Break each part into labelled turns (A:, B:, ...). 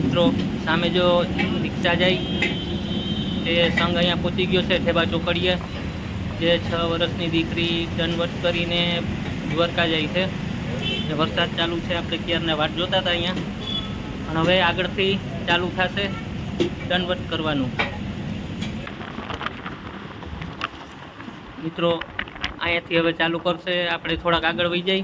A: મિત્રો, સામે જો રિક્ષા જાય, તે સંઘ અહીંયા પહોંચી ગયો છે, ઠેબા ચોકડીએ. જે છ વર્ષની દીકરી દંડવટ કરીને દ્વારકા જાય છે. જે વરસાદ ચાલુ છે, આપણે ક્યારને વાટ જોતા હતા અહીંયા. પણ હવે આગળથી ચાલુ થશે દંડવટ કરવાનું. મિત્રો, અહીંયાથી હવે ચાલુ કરશે, આપણે થોડાક આગળ વહી જઈ.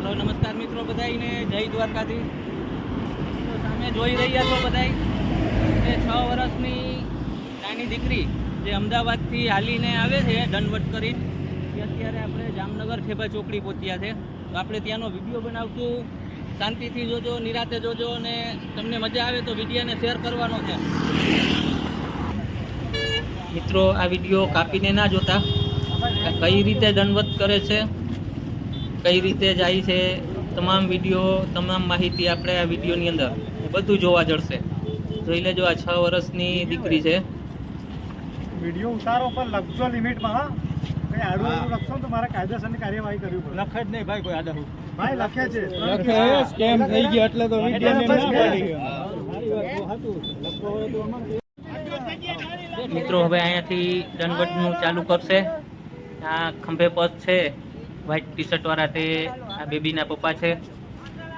A: હલો, નમસ્કાર મિત્રો બધાને જય દ્વારકાથી તો સામે જોઈ રહ્યા છો બધાય. એ છ વર્ષની નાની દીકરી જે અમદાવાદથી હાલીને આવે છે દંડવટ કરી અત્યારે આપણે જામનગર ખેબા ચોકડી પહોંચ્યા છે. તો આપણે ત્યાંનો વીડિયો બનાવશું. શાંતિથી જોજો, નિરાતે જોજો અને તમને મજા આવે તો વિડીયોને શેર કરવાનો છે. મિત્રો, આ વીડિયો કાપીને ના જોતા. કઈ રીતે દંડવત કરે છે? કઈ રીતે જાય છે? તમામ વીડિયો તમામ માહિતી આપણે આ વિડીયોની અંદર બધું જોવા જળશે જોઈ લેજો આ છ વર્ષની દીકરી છે.
B: વીડિયો ઉતારો પણ લખજો લિમિટમાં હા. કઈ આડું આડું લખશો ને તો મારે કાયદેસરની કાર્યવાહી કરવી પડે.
C: લખે જ નહીં ભાઈ કોઈ
B: ભાઈ લખે છે.
C: લખે સ્કેમ થઈ ગયો એટલે તો વીડિયો
B: એટલે
C: ના
B: તો
C: પાડી.
A: મિત્રો હવે અહીંયાથી દંડવટનું ચાલુ કરશે. આ ખંભે પગ છે. વ્હાઈટ ટી શર્ટ વાળા તે આ બેબીના પપ્પા છે.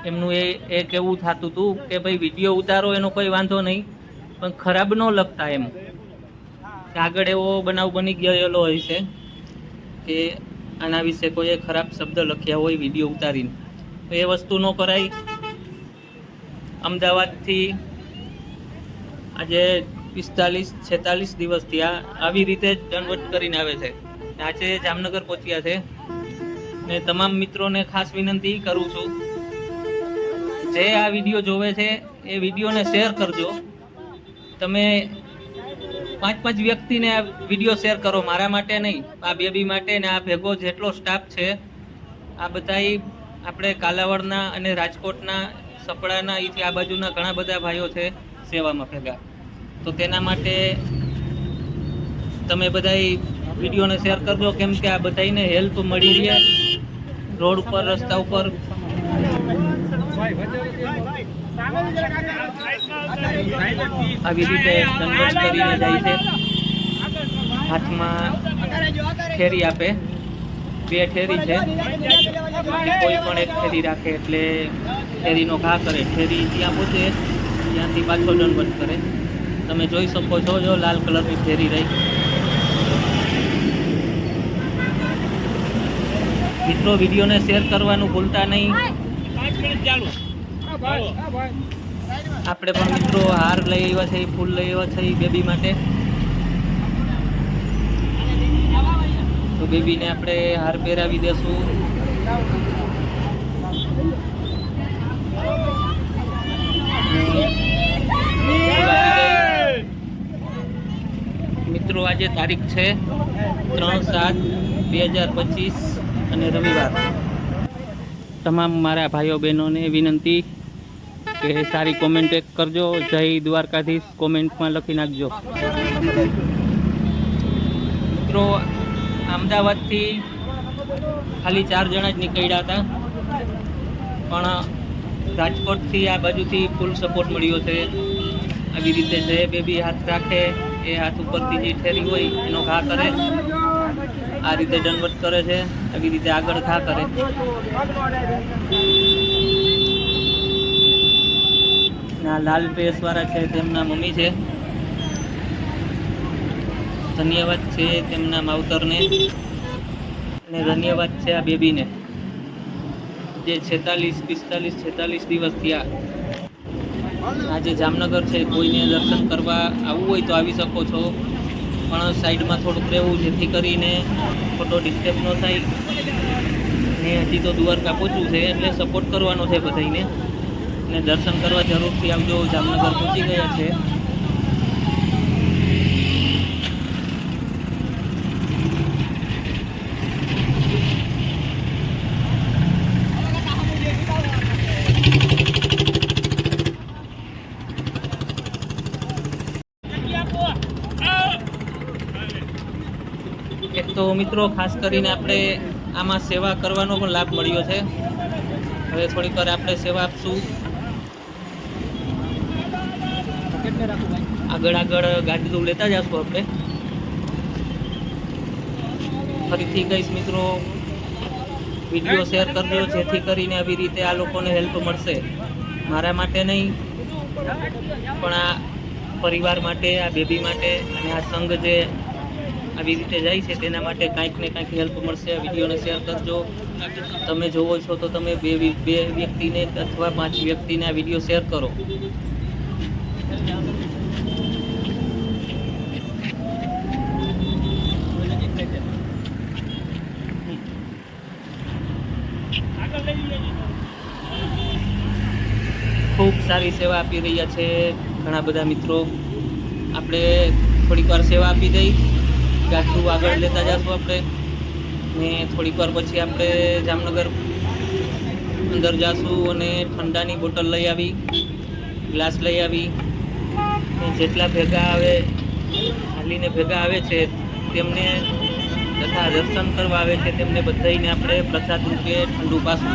A: એમનું એ એ કેવું થતું હતું કે ભાઈ વીડિયો ઉતારો એનો કોઈ વાંધો નહીં, પણ ખરાબ ન લખતા એમ. આગળ એવો બનાવ બની ગયેલો હોય છે કે આના વિશે કોઈએ ખરાબ શબ્દ લખ્યા હોય વીડિયો ઉતારીને. તો એ વસ્તુ ન કરાય. અમદાવાદથી આજે પિસ્તાલીસ, છેતાલીસ દિવસથી આ આવી રીતે દંડવટ કરીને આવે છે. આજે જામનગર પહોંચ્યા છે. ને તમામ મિત્રોને ખાસ વિનંતી કરું છું. જે આ વીડિયો જોવે છે, એ વિડીયોને શેર કરજો. તમે પાંચ પાંચ વ્યક્તિને આ વીડિયો શેર કરો, મારા માટે નહીં, આ બેબી માટે ને આ ભેગો જેટલો સ્ટાફ છે, આ બધાય આપણે કાલાવડના અને રાજકોટના સપડાના એથી આ બાજુના ઘણા બધા ભાઈઓ છે, સેવામાં ભેગા. તો તેના માટે તમે બધાય વિડીયોને શેર કરજો, કેમ કે આ બધાને હેલ્પ મળી રહે. રોડ ઉપર, રસ્તા ઉપર. આવી રીતે કરીને જાય છે. હાથમાં ઠેરી આપે. બે ઠેરી છે. કોઈ પણ એક ઠેરી રાખે એટલે ઠેરીનો ઘા કરે. ઠેરી ત્યાં પહોંચે ત્યાંથી પાછો દંડવત કરે. તમે જોઈ શકો છો, જો લાલ કલરની ઠેરી રહી. મિત્રો વિડીયોને શેર કરવાનું ભૂલતા નહીં. આપણે પણ મિત્રો હાર લઈ આવ્યા છે, ફૂલ લઈ આવ્યા છે બેબી માટે. તો બેબીને આપણે હાર પહેરાવી દેશું. મિત્રો, આજે તારીખ છે ત્રણ સાત બે હજાર પચીસ. અને રવિવાર. તમામ મારા ભાઈઓ બહેનોને વિનંતી કે સારી કોમેન્ટ એક કરજો. જય દ્વારકાધીશ. કોમેન્ટમાં લખી નાખજો. મિત્રો, અમદાવાદથી ખાલી ચાર જણા જ નીકળ્યા હતા. પણ રાજકોટથી આ બાજુથી ફૂલ સપોર્ટ મળ્યો છે. આવી રીતે જે બેબી હાથ રાખે, એ હાથ ઉપરથી જે ઠેરી હોય એનો ઘા કરે. આ રીતે દંડવત કરે છે આવી રીતે આગળ ઘા કરે. આ લાલ પેસ વાળા છે, તેમના મમ્મી છે. ધન્યવાદ છે તેમના માવતરને. અને ધન્યવાદ છે આ બેબીને. જે છેતાલીસ, પિસ્તાલીસ, છેતાલીસ દિવસ થયા. આજે જામનગર છે, કોઈને દર્શન કરવા આવવું હોય તો આવી શકો છો. પણ સાઈડમાં થોડુંક રહેવું, જેથી કરીને ફોટો ડિસ્ટર્બ ન થાય. ને હજી તો દ્વારકા પહોંચવું છે, એટલે સપોર્ટ કરવાનો છે બધાને ને દર્શન કરવા જરૂરથી આવજો, જામનગર પહોંચી ગયા છે. તો મિત્રો, ખાસ કરીને આપણે આમાં સેવા કરવાનો પણ લાભ મળ્યો છે. હવે થોડીક વાર આપણે સેવા આપશું. આગળ આગળ ગાડીઓ લેતા જશું આપણે. ફરીથી કહીશ મિત્રો, વીડિયો શેર કરજો, જેથી કરીને આવી રીતે આ લોકોને હેલ્પ મળશે. મારા માટે નહીં, પણ આ પરિવાર માટે, આ બેબી માટે અને આ સંઘ જે આવી રીતે જાય છે, તેના માટે કાંઈક ને કાંઈક હેલ્પ મળશે. વિડીયોને શેર કરજો. તમે જોવો છો તો તમે બે બે વ્યક્તિને અથવા પાંચ વ્યક્તિને આ વીડિયો શેર કરો. ખૂબ સારી સેવા આપી રહ્યા છે ઘણા બધા મિત્રો. આપણે થોડીક વાર સેવા આપી દઈ. ગાઠું આગળ લેતા જશું આપણે. ને થોડીક વાર પછી આપણે જામનગર અંદર જાશું અને ઠંડાની બોટલ લઈ આવી, ગ્લાસ લઈ આવી. જેટલા ભેગા આવે, હાલીને ભેગા આવે છે, તેમને તથા દર્શન કરવા આવે છે, તેમને બધાઈને આપણે પ્રસાદ રૂપે ઠંડુ પાસું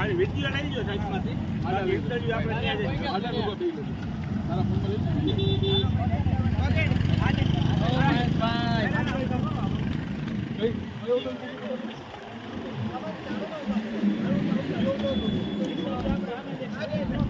A: ખાલી વીડિયો લઈ જો સાઈડમાંથી અને ઇન્ટરવ્યુ આપણે ત્યાં જઈએ થઈ જજો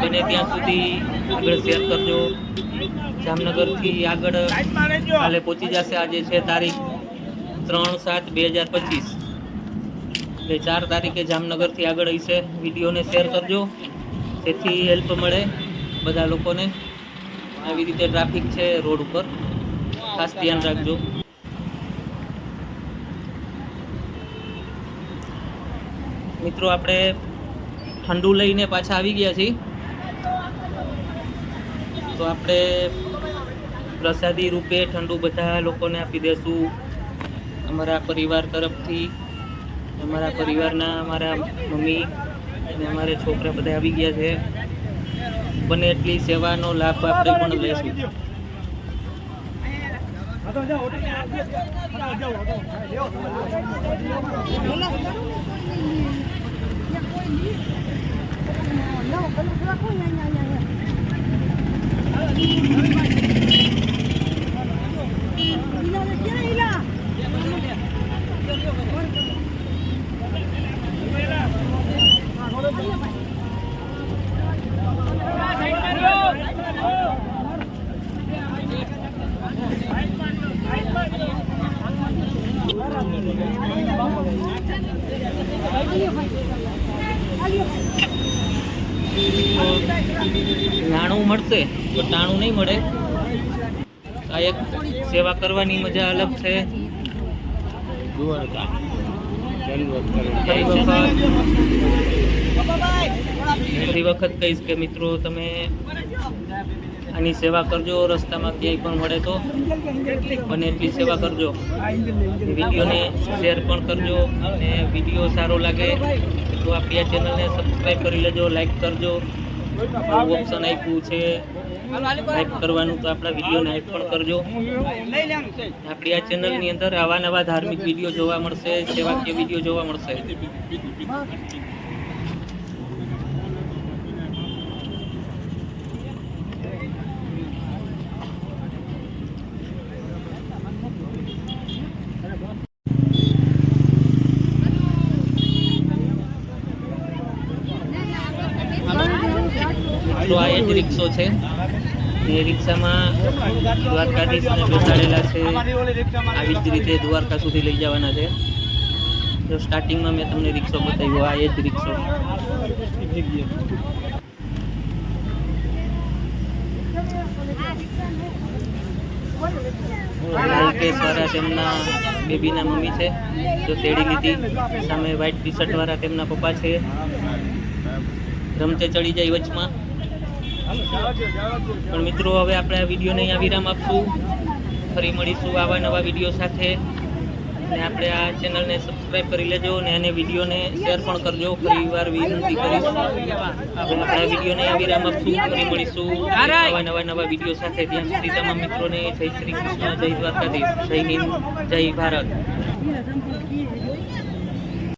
A: બને ત્યાં સુધી આગળ શેર કરજો. જામનગરથી આગળ કાલે પહોંચી જશે. આજે છે તારીખ ત્રણ સાત બે હજાર પચીસ. એટલે ચાર તારીખે જામનગરથી આગળ હશે વિડીયોને શેર કરજો. તેથી હેલ્પ મળે બધા લોકોને. આવી રીતે ટ્રાફિક છે રોડ ઉપર. ખાસ ધ્યાન રાખજો. મિત્રો, આપણે ઠંડુ લઈને પાછા આવી ગયા છીએ. તો આપણે પ્રસાદી રૂપે ઠંડુ બધા લોકોને આપી દેશું. અમારા પરિવાર તરફથી, અમારા પરિવારના અમારા મમ્મી અને અમારે છોકરા બધા આવી ગયા છે. બને એટલી સેવાનો લાભ આપણે પણ લઈશું.
B: હા તો જાઓ હોટલ જાઓ.
A: તો Thank you. નાણું મળશે, તો ટાણું નહીં મળે. આ એક સેવા કરવાની મજા અલગ છે. ફરી વખત કહીશ કે મિત્રો, તમે આની સેવા કરજો, રસ્તામાં ક્યાંય પણ મળે તો. બને એટલી સેવા કરજો. વિડીયોને શેર પણ કરજો અને વીડિયો સારો લાગે તો આપણી આ ચેનલને સબસ્ક્રાઈબ કરી લેજો લાઈક કરજો. ઓપ્શન આપ્યું છે. લાઈક કરવાનું તો આપણા વિડીયોને લાઈક પણ કરજો. આપણી આ ચેનલની અંદર આવા નવા ધાર્મિક વીડિયો જોવા મળશે, સેવાકીય વીડિયો જોવા મળશે તો આ એ જ રિક્ષો છે. એ રિક્ષામાં દ્વારકાધીશને બેસાડેલા છે. આવી જ રીતે દ્વારકા સુધી લઈ જવાના છે. જો સ્ટાર્ટિંગમાં મેં તમને રિક્ષો બતાવ્યો, આ એ જ રિક્ષો. લાલકેશ વાળા તેમના બેબીના મમ્મી છે, જો તેડી લીધી. સામે વ્હાઈટ ટી શર્ટ વાળા તેમના પપ્પા છે. રમતે ચડી જાય વચમાં. પણ મિત્રો, હવે આપણે આ વિડીયોને અહીંયા વિરામ આપશું. ફરી મળીશું આવા નવા વીડિયો સાથે. અને આપણે આ ચેનલને સબસ્ક્રાઈબ કરી લેજો અને એને વિડીયોને શેર પણ કરજો. ફરી વાર વિનંતી કરીશું. આપણે વિડીયોને અહીંયા વિરામ આપશું. ફરી મળીશું આવા નવા નવા વીડિયો સાથે. ત્યાં સુધી તમામ મિત્રોને જય શ્રી કૃષ્ણ, જય દ્વારકાધીશ. જય હિન્દ, જય ભારત.